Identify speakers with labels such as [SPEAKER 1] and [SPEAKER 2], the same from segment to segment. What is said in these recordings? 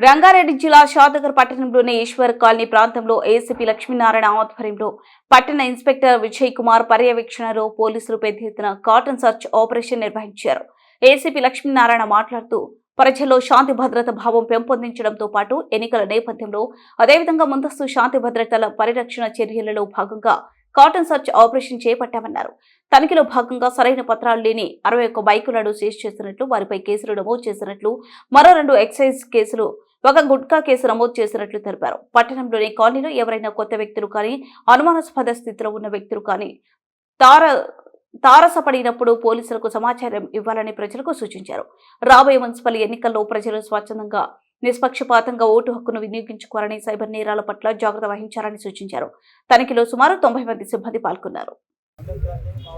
[SPEAKER 1] రంగారెడ్డి జిల్లా షాదగర్ పట్టణంలోని ఈశ్వర్ కాలనీ ప్రాంతంలో ఏసీపీ లక్ష్మీనారాయణ ఆధ్వర్యంలో పట్టణ ఇన్స్పెక్టర్ విజయ్ కుమార్ పర్యవేక్షణలో పోలీసులు పెద్ద ఎత్తున కాటన్ సర్చ్ ఆపరేషన్ నిర్వహించారు. ఏసీపీ లక్ష్మీనారాయణ మాట్లాడుతూ ప్రజల్లో శాంతి భద్రత భావం పెంపొందించడంతో పాటు ఎన్నికల నేపథ్యంలో అదేవిధంగా ముందస్తు శాంతి భద్రతల పరిరక్షణ చర్యలలో భాగంగా కాటన్ సర్చ్ ఆపరేషన్ చేపట్టామన్నారు. తనిఖీలో భాగంగా సరైన పత్రాలు లేని అరవై ఒక్క బైకులను సీజ్ చేసినట్లు వారిపై కేసులు నమోదు చేసినట్లు మరో రెండు ఎక్సైజ్ కేసులు ఒక గుట్కా కేసు నమోదు చేసినట్లు తెలిపారు. పట్టణంలోని కాలనీలో ఎవరైనా కొత్త వ్యక్తులు కానీ అనుమానాస్పద స్థితిలో ఉన్న వ్యక్తులు కానీ తార తారసపడినప్పుడు పోలీసులకు సమాచారం ఇవ్వాలని ప్రజలకు సూచించారు. రాబోయే మున్సిపల్ ఎన్నికల్లో ప్రజలు స్వచ్ఛందంగా నిష్పక్షపాతంగా ఓటు హక్కును వినియోగించుకోవాలని సైబర్ నేరాల పట్ల జాగ్రత్త వహించాలని సూచించారు. తనిఖీలో సుమారు తొంభై మంది సిబ్బంది పాల్గొన్నారు.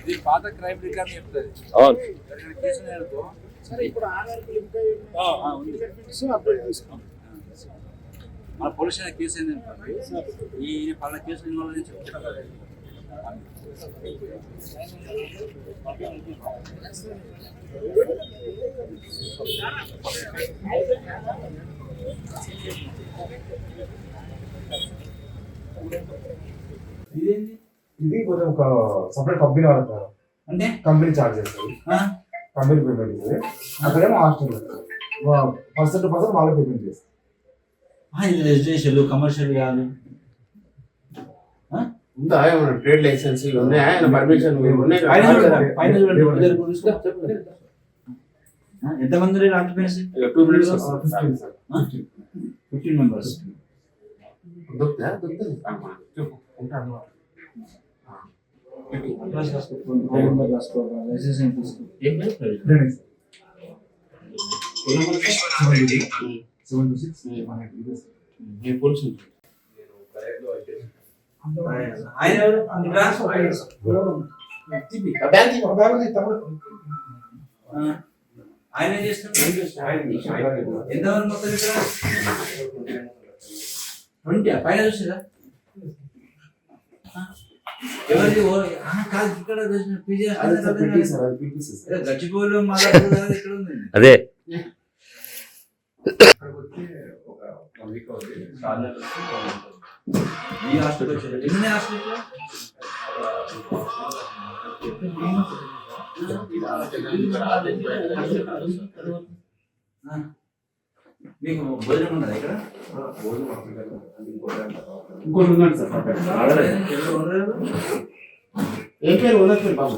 [SPEAKER 2] ఇది పాత క్రైమ్ రికార్డ్ చెప్తుంది
[SPEAKER 3] అవును.
[SPEAKER 4] సరే ఇప్పుడు ఆధార్
[SPEAKER 2] మన పోలీస్ కేసు ఏంటంటే ఈ పలానా కేసు ఇన్వాల్వ్ అని
[SPEAKER 5] ఇది కొంచెం ఒక సపరేట్ కంపెనీ వాళ్ళకి కాదు.
[SPEAKER 2] అంటే?
[SPEAKER 5] కంపెనీ చార్జ్ చేస్తుంది
[SPEAKER 2] ఆ?
[SPEAKER 5] కంపెనీ పేమెంట్ ఇది అక్కడేమో హాస్టల్ పర్సెంట్ టు పర్సెంట్ వాళ్ళే పేమెంట్ చేస్తారు.
[SPEAKER 2] ఇది రెసిడెన్షియల్ కమర్షియల్ కాదు.
[SPEAKER 3] ఉందా? ఏమన్నా ట్రేడ్ లైసెన్స్ ఉన్నాయా? ఆయన పర్మిషన్
[SPEAKER 2] ఎంతమంది
[SPEAKER 3] occupancy
[SPEAKER 5] two minutes
[SPEAKER 2] fifteen members
[SPEAKER 3] దొరుకుతా దొరుకుతుంది ఉంటాను
[SPEAKER 2] లైసెన్స్ ఏం తీసుకో?
[SPEAKER 3] ఏం లేదు ప్రవీణ్.
[SPEAKER 5] రెండే sir
[SPEAKER 3] um.
[SPEAKER 5] Seven two six
[SPEAKER 3] నేను పోలీసు.
[SPEAKER 2] ఆయన చేస్తాడు ఎంతమంది మొత్తం ఇక్కడ? ట్వంటీ పైన చూసారా? ఎవరిది? కాదు ఇక్కడ పీజీ
[SPEAKER 5] అదే సార్ పెట్టి సార్. అది పీపీసీ సార్
[SPEAKER 2] ఈ హాస్టల్ ఎన్ని హాస్టల్. మీకు భోజనం ఉన్నదా ఇక్కడ?
[SPEAKER 3] ఇంకోటి ఉన్నాడు సార్? ఏం పేరు? ఉన్నది పేరు బాబు.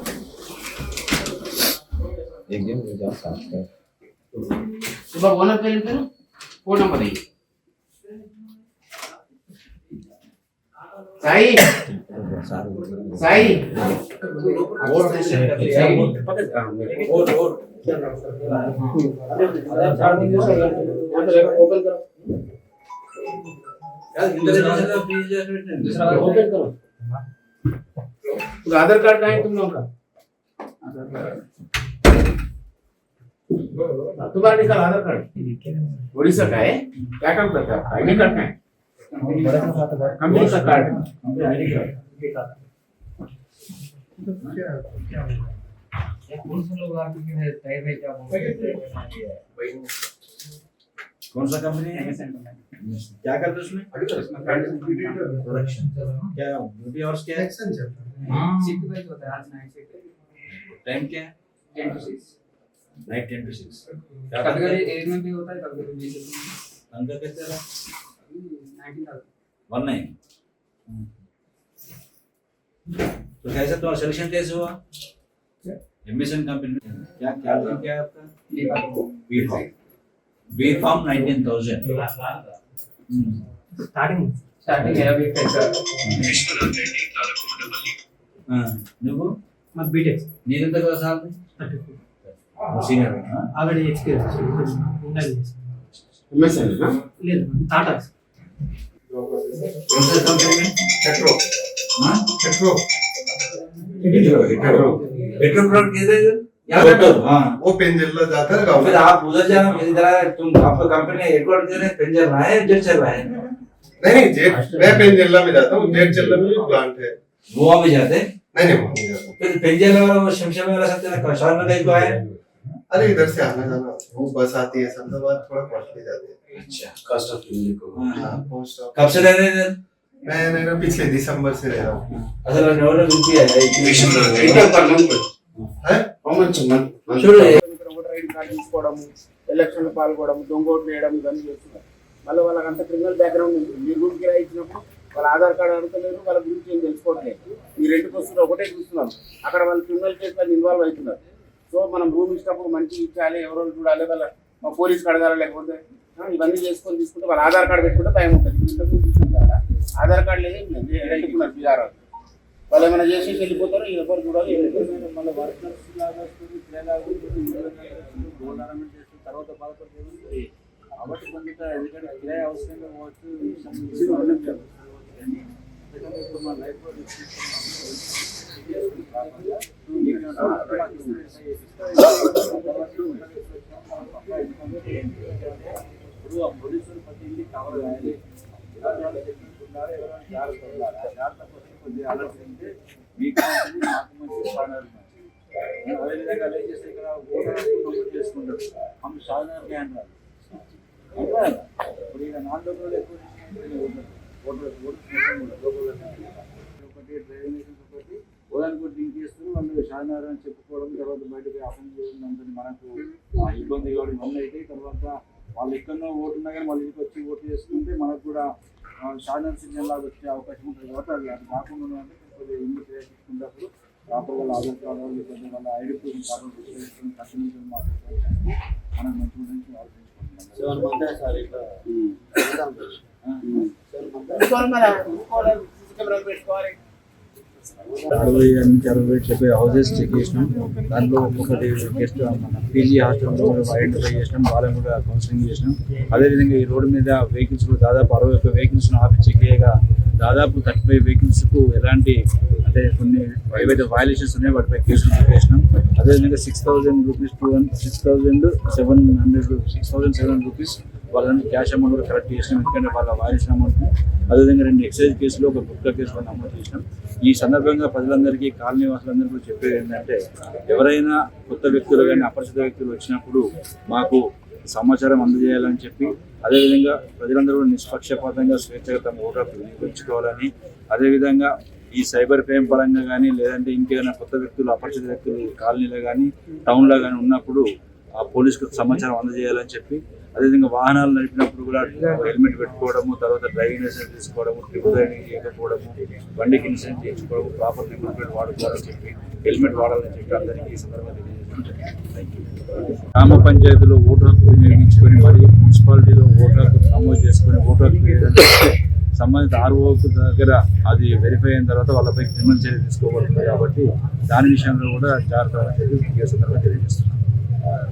[SPEAKER 3] బాబు ఓనర్ పేరు పేరు? ఫోన్ నంబర్ అయ్యి करो तो आधार कार्ड कहाँ है तुम लोगों का? तुम्हारा निकाल आधार कार्ड। उड़ीसा का है? क्या काम करता है? आईडी कार्ड का है? अमेरिका कार्ड
[SPEAKER 2] अमेरिका कौन सा लोग आपके है तय है क्या कौन सा कंपनी है? क्या करते उसमें प्रोडक्शन क्या ड्यूटी आवर्स क्या है
[SPEAKER 6] शिफ्ट वाइज होता है आज नाइट शिफ्ट
[SPEAKER 2] टाइम क्या है
[SPEAKER 6] 10 टू 6
[SPEAKER 2] नाइट 10 टू 6
[SPEAKER 6] कभी कभी एज में भी होता है कभी कभी
[SPEAKER 2] बीच में अंदर
[SPEAKER 6] कैसे रहा
[SPEAKER 2] वन नाइन तो कैसे तुम्हारा सिलेक्शन कैसे हुआ एमएसएन कंपनी में क्या क्या नाम क्या है आपका B pharm B pharm nineteen thousand
[SPEAKER 7] starting
[SPEAKER 6] starting యాభై పెట్టారు
[SPEAKER 2] ఆ, నువ్వు
[SPEAKER 6] మరి బీటెక్
[SPEAKER 2] నీదెంత కదా సార్ సీనియర్
[SPEAKER 6] ఆల్రెడీ ఎక్స్పీరియన్స్ ఉండాలి
[SPEAKER 5] ఎంఎస్ఐ
[SPEAKER 6] లేదు టాటా
[SPEAKER 2] कौन
[SPEAKER 8] सा
[SPEAKER 2] कंपनी
[SPEAKER 8] में
[SPEAKER 2] हेट्रो हाँ। हेट्रो हेट्रो हेट्रो हेट्रो प्लॉट कैसे है।
[SPEAKER 8] वो पेंजरला जाता है गाँव
[SPEAKER 2] फिर आप उधर जाना मेरी तरह तुम आपका कंपनी हेडक्वार्टर जो है पेंजरला है जेट चल रहा है
[SPEAKER 8] नहीं नहीं जेट मैं पेंजरला में जाता हूँ जेट चल में प्लांट है
[SPEAKER 2] गोवा में जाते हैं
[SPEAKER 8] नहीं नहीं वहाँ नहीं जाता
[SPEAKER 2] फिर पेंजरला वाला शमशाबाद वाला सब तेरा शहर में कहीं को है।
[SPEAKER 8] अरे इधर से आना जाना वो बस आती है समझाबाद थोड़ा कॉस्टली जाती है
[SPEAKER 2] अच्छा
[SPEAKER 8] कॉस्ट ऑफ
[SPEAKER 2] हाँ।
[SPEAKER 8] हाँ पोस्ट ऑफ
[SPEAKER 2] कब से रह रहे हैं
[SPEAKER 8] मैं नहीं ना पिछले दिसंबर से रह रहा हूँ
[SPEAKER 2] असल में नौ रुपये है
[SPEAKER 5] ఇంటర్ పర్ మంత్
[SPEAKER 8] है
[SPEAKER 5] హౌ మచ్ మంత్
[SPEAKER 2] చూడు
[SPEAKER 3] ఇక్కడ ఓటర్ ఐడి కార్డు తీసుకోవడము ఎలక్షన్లో పాల్గొనడం దొంగ ఓట్లు వేయడం ఇవన్నీ చేస్తున్నారు మళ్ళీ వాళ్ళకి అంత క్రిమినల్ బ్యాక్గ్రౌండ్ ఉంటుంది మీరు రూమ్ కిరాయి ఇచ్చినప్పుడు వాళ్ళ ఆధార్ కార్డు అడుగుతలేరు వాళ్ళ గురించి ఏం తెలుసుకోవట్లేదు మీరు రెంట్కి వస్తున్నారు ఒకటే చూస్తున్నారు అక్కడ వాళ్ళు క్రిమినల్ కేసులో ఇన్వాల్వ్ అవుతున్నారు సో మనం రూమ్ ఇచ్చినప్పుడు మంచి ఇచ్చాలి ఎవరో చూడాలి వాళ్ళ మా పోలీస్కి అడగాలి లేకపోతే ఇవన్నీ చేసుకొని తీసుకుంటే వాళ్ళ ఆధార్ కార్డు పెట్టుకుంటే భయం ఉంటుంది. ఇంతకు కదా ఆధార్ కార్డు లేదు పెట్టుకున్నారు బీఆర్ వాళ్ళు ఏమైనా చేసి వెళ్ళిపోతారు ఎవరు చూడాలి
[SPEAKER 2] తర్వాత బాధపడుతుంది. కాబట్టి కొంత ఎందుకంటే కిరాయి అవసరంగా పోవచ్చు ఇప్పుడు మన లైఫ్ ఇప్పుడు ఆ పోలీసులు ప్రతి ఇంటికి కవర్ కాయాలి ఇలాంటి వాళ్ళు చెప్తున్నారు ఎవరైనా జాగ్రత్త ఉండాలి ఆ జాగ్రత్త కోసం కొద్దిగా ఆలోచించి మీకు మంచిది మాకు మంచిది సాధారణ మంచిది అదేవిధంగా అలా చేస్తే ఇక్కడ ఓటర్ నమోదు చేసుకుంటారు ఆమె సాధారణ జ్ఞానం రాదు ఇంకా ఇప్పుడు ఇక నాన్ లోకల్ ఎక్కువ ఓటర్ ఓటర్ ఒకటి డ్రైవింగ్ లైసెన్స్ ఒకటి ఓదానికి కూడా లింక్ చేస్తారు వాళ్ళు షానార్ అని చెప్పుకోవడం తర్వాత బయటకు అసెంబ్లీ చేయడం దాంతో మనకు ఇబ్బంది కావడం ఇవన్నీ అయితే తర్వాత వాళ్ళు ఎక్కడో ఓటు ఉన్నా కానీ వాళ్ళ ఇంటికి వచ్చి ఓటు చేసుకుంటే మనకు కూడా షానార్ సిగ్నల్ లాగా వచ్చే అవకాశం ఉంటుంది కాబట్టి అది అది కాకుండా కొద్దిగా ఇల్లు తీసుకున్నప్పుడు ప్రాపర్ వాళ్ళ ఆధార్ కార్డు వాళ్ళు ఐడి ప్రూఫ్ కార్డు తీసుకొని కస్టమర్ మాట్లాడుకోవాలి మనం మంచి మంచి
[SPEAKER 3] ఇంకోటి
[SPEAKER 9] అరవై నుంచి అరవై డెబ్బై హౌసెస్ చెక్ చేసినాం. దాంట్లో ఒక్కొక్కటి గెస్ట్ మన పీజీ హాస్టల్ ఐడెంటిఫై చేసినాం. వాళ్ళని కూడా కౌన్సిలింగ్ చేసినాం. అదేవిధంగా ఈ రోడ్డు మీద వెహికల్స్ కూడా దాదాపు అరవై ఒక్క వెహికల్స్ ఆపి చెక్ చేయగా దాదాపు థర్టీ ఫైవ్ వెహికల్స్కు ఎలాంటి అంటే కొన్ని ఏవైతే వయలేషన్స్ ఉన్నాయో వాటిపై కేసులు చెక్ చేసినాం. అదేవిధంగా six thousand rupees two six thousand seven hundred six thousand seven hundred rupees వాళ్ళని క్యాష్ అమౌంట్ కూడా కలెక్ట్ చేసినాం. ఎందుకంటే వాళ్ళ వాయిస్ అమౌంట్ అదేవిధంగా రెండు ఎక్సైజ్ కేసులు ఒక గుప్కా కేసు కూడా నమోదు చేసినాం. ఈ సందర్భంగా ప్రజలందరికీ కాలనీ వాసులందరికీ కూడా చెప్పేది ఏంటంటే ఎవరైనా కొత్త వ్యక్తులు కానీ అపరిచిత వ్యక్తులు వచ్చినప్పుడు మాకు సమాచారం అందజేయాలని చెప్పి అదేవిధంగా ప్రజలందరూ నిష్పక్షపాతంగా స్వేచ్ఛగా తమ ఓటు వినియోగించుకోవాలని అదేవిధంగా ఈ సైబర్ క్రైమ్ పరంగా కానీ లేదంటే ఇంకేమైనా కొత్త వ్యక్తులు అపరిచిత వ్యక్తులు కాలనీలో కానీ టౌన్లో కానీ ఉన్నప్పుడు ఆ పోలీసుకు సమాచారం అందజేయాలని చెప్పి అదేవిధంగా వాహనాలు నడిపినప్పుడు కూడా హెల్మెట్ పెట్టుకోవడము తర్వాత డ్రైవింగ్ లైసెన్స్ తీసుకోవడము ట్రిప్ డ్రైవింగ్ చేయకపోవడము బండికి ఇన్సూరెన్స్ చేయించుకోవడము ప్రాపర్ నెంబర్ ప్లేట్ వాడుకోవాలని చెప్పి హెల్మెట్ వాడాలని చెప్పి అందరికీ ఈ సందర్భంగా గ్రామ పంచాయతీలో ఓటు హక్కు వినియోగించుకొని మరియు మున్సిపాలిటీలో ఓటు హక్కు నమోదు చేసుకొని ఓటు హక్కు సంబంధిత ఆర్ఓ దగ్గర అది వెరిఫై అయిన తర్వాత వాళ్ళపై క్రిమినల్ చర్య తీసుకోబడుతుంది కాబట్టి దాని విషయంలో కూడా జాగ్రత్త అని చెప్పి ఈ సందర్భంగా తెలియజేస్తున్నాను.